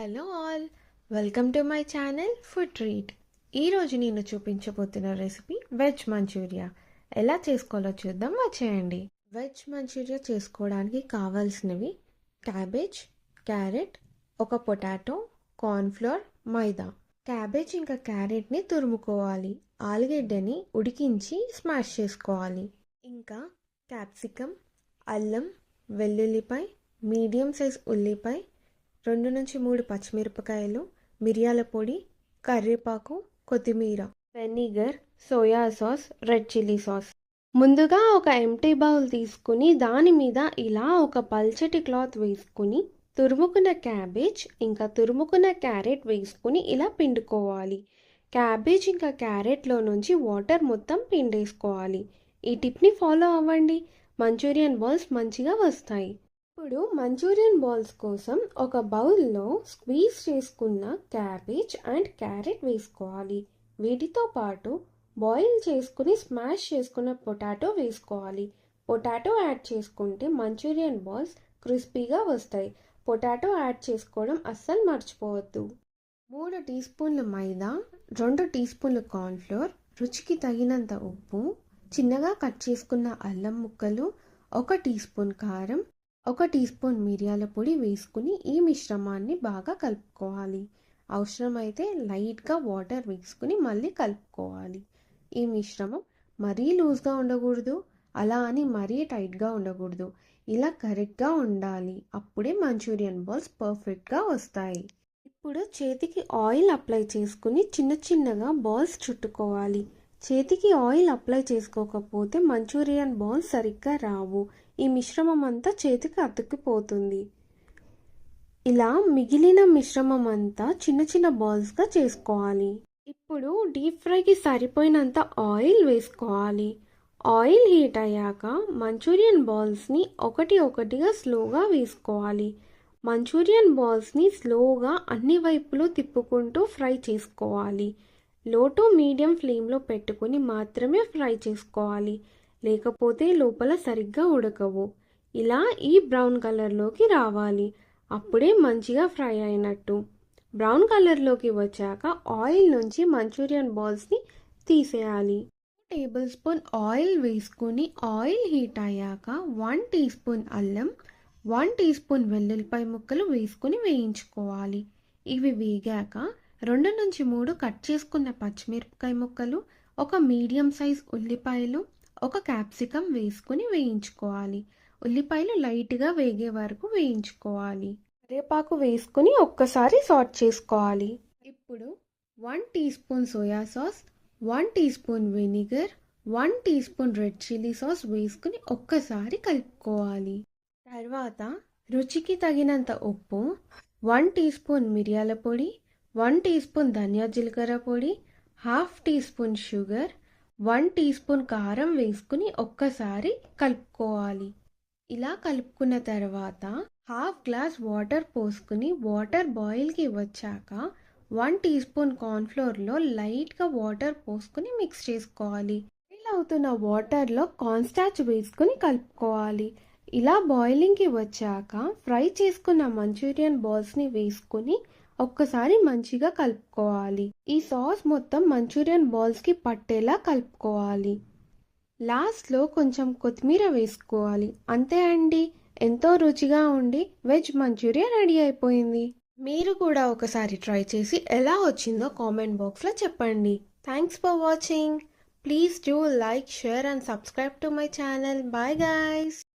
Hello all welcome to my channel food treat. ఈరోజు నేను చూపించబోతున్న recipe veg Manchuria. ఎలా చేసుకోవాలో చూద్దాం వచ్చేయండి. వెజ్ మంచూరియా చేసుకోవడానికి కావాల్సినవి క్యాబేజ్ క్యారెట్ ఒక పొటాటో కార్న్ఫ్లోర్ మైదా. క్యాబేజ్ ఇంకా క్యారెట్ని తురుముకోవాలి. ఆలుగడ్డని ఉడికించి స్మాష్ చేసుకోవాలి. ఇంకా క్యాప్సికమ్ అల్లం వెల్లుల్లిపాయ మీడియం సైజ్ ఉల్లిపాయ రెండు నుంచి మూడు పచ్చిమిరపకాయలు మిరియాల పొడి కరివేపాకు కొత్తిమీర vinegar soya sauce red chilli sauce. ముందుగా ఒక ఎంటీ బౌల్ తీసుకుని దాని మీద ఇలా ఒక పల్చటి క్లాత్ వేసుకుని తురుముకున్న క్యాబేజ్ ఇంకా తురుముకున్న క్యారెట్ వేసుకుని ఇలా పిండుకోవాలి. క్యాబేజ్ ఇంకా క్యారెట్లో నుంచి వాటర్ మొత్తం పిండేసుకోవాలి. ఈ టిప్ని ఫాలో అవ్వండి. మంచూరియన్ బాల్స్ మంచిగా వస్తాయి. ఇప్పుడు మంచూరియన్ బాల్స్ కోసం ఒక బౌల్లో స్క్వీజ్ చేసుకున్న క్యాబేజ్ అండ్ క్యారెట్ వేసుకోవాలి. వీటితో పాటు బాయిల్ చేసుకుని స్మాష్ చేసుకున్న పొటాటో వేసుకోవాలి. పొటాటో యాడ్ చేసుకుంటే మంచూరియన్ బాల్స్ క్రిస్పీగా వస్తాయి. పొటాటో యాడ్ చేసుకోవడం అస్సలు మర్చిపోవద్దు. మూడు టీ స్పూన్ల మైదా రెండు టీ స్పూన్ల కార్న్ఫ్లోర్ రుచికి తగినంత ఉప్పు చిన్నగా కట్ చేసుకున్న అల్లం ముక్కలు ఒక టీ స్పూన్ కారం ఒక టీ స్పూన్ మిరియాల పొడి వేసుకుని ఈ మిశ్రమాన్ని బాగా కలుపుకోవాలి. అవసరమైతే లైట్గా వాటర్ వేసుకుని మళ్ళీ కలుపుకోవాలి. ఈ మిశ్రమం మరీ లూజ్గా ఉండకూడదు అలా అని మరీ టైట్గా ఉండకూడదు. ఇలా కరెక్ట్గా ఉండాలి. అప్పుడే మంచూరియన్ బాల్స్ పర్ఫెక్ట్గా వస్తాయి. ఇప్పుడు చేతికి ఆయిల్ అప్లై చేసుకుని చిన్న చిన్నగా బాల్స్ చుట్టుకోవాలి. చేతికి ఆయిల్ అప్లై చేసుకోకపోతే మంచూరియన్ బాల్స్ సరిగ్గా రావు. ఈ మిశ్రమం అంతా చేతికి అతుక్కిపోతుంది. ఇలా మిగిలిన మిశ్రమం అంతా చిన్న చిన్న బాల్స్గా చేసుకోవాలి. ఇప్పుడు డీప్ ఫ్రైకి సరిపోయినంత ఆయిల్ వేసుకోవాలి. ఆయిల్ హీట్ అయ్యాక మంచూరియన్ బాల్స్ని ఒకటి ఒకటిగా స్లోగా వేసుకోవాలి. మంచూరియన్ బాల్స్ని స్లోగా అన్ని వైపులు తిప్పుకుంటూ ఫ్రై చేసుకోవాలి. లో టు మీడియం ఫ్లేమ్లో పెట్టుకుని మాత్రమే ఫ్రై చేసుకోవాలి. లేకపోతే లోపల సరిగ్గా ఉడకవు. ఇలా ఈ బ్రౌన్ కలర్లోకి రావాలి. అప్పుడే మంచిగా ఫ్రై అయినట్టు. బ్రౌన్ కలర్లోకి వచ్చాక ఆయిల్ నుంచి మంచూరియన్ బాల్స్ని తీసేయాలి. టేబుల్ స్పూన్ ఆయిల్ వేసుకుని ఆయిల్ హీట్ అయ్యాక వన్ టీ స్పూన్ అల్లం వన్ టీ స్పూన్ వెల్లుల్లిపాయ ముక్కలు వేసుకుని వేయించుకోవాలి. ఇవి వేగాక రెండు నుంచి మూడు కట్ చేసుకున్న పచ్చిమిరపకాయ ముక్కలు ఒక మీడియం సైజ్ ఉల్లిపాయలు ఒక క్యాప్సికమ్ వేసుకుని వేయించుకోవాలి. ఉల్లిపాయలు లైట్గా వేగే వరకు వేయించుకోవాలి. కరివేపాకు వేసుకుని ఒక్కసారి సాట్ చేసుకోవాలి. ఇప్పుడు one teaspoon soya sauce one teaspoon vinegar one teaspoon red chilli sauce వేసుకుని ఒక్కసారి కలుపుకోవాలి. తర్వాత రుచికి తగినంత ఉప్పు వన్ టీ స్పూన్ మిరియాల పొడి వన్ టీ స్పూన్ ధనియా జీలకర్ర పొడి half teaspoon sugar one teaspoon కారం వేసుకుని ఒక్కసారి కలుపుకోవాలి. ఇలా కలుపుకున్న తర్వాత హాఫ్ గ్లాస్ వాటర్ పోసుకుని వాటర్ బాయిల్కి వచ్చాక వన్ టీ స్పూన్ కార్న్ఫ్లోర్లో లైట్గా వాటర్ పోసుకుని మిక్స్ చేసుకోవాలి. బాయిల్ అవుతున్న వాటర్లో కాన్స్టాచ్ వేసుకుని కలుపుకోవాలి. ఇలా బాయిలింగ్కి వచ్చాక ఫ్రై చేసుకున్న మంచూరియన్ బాల్స్ని వేసుకుని ఒక్కసారి మంచిగా కలుపుకోవాలి. ఈ సాస్ మొత్తం మంచూరియన్ బాల్స్కి పట్టేలా కలుపుకోవాలి. లాస్ట్లో కొంచెం కొత్తిమీర వేసుకోవాలి. అంతే అండి. ఎంతో రుచిగా ఉండి వెజ్ మంచూరియా రెడీ అయిపోయింది. మీరు కూడా ఒకసారి ట్రై చేసి ఎలా వచ్చిందో కామెంట్ బాక్స్లో చెప్పండి. Thanks for watching. Please do like share and subscribe to my channel. Bye guys.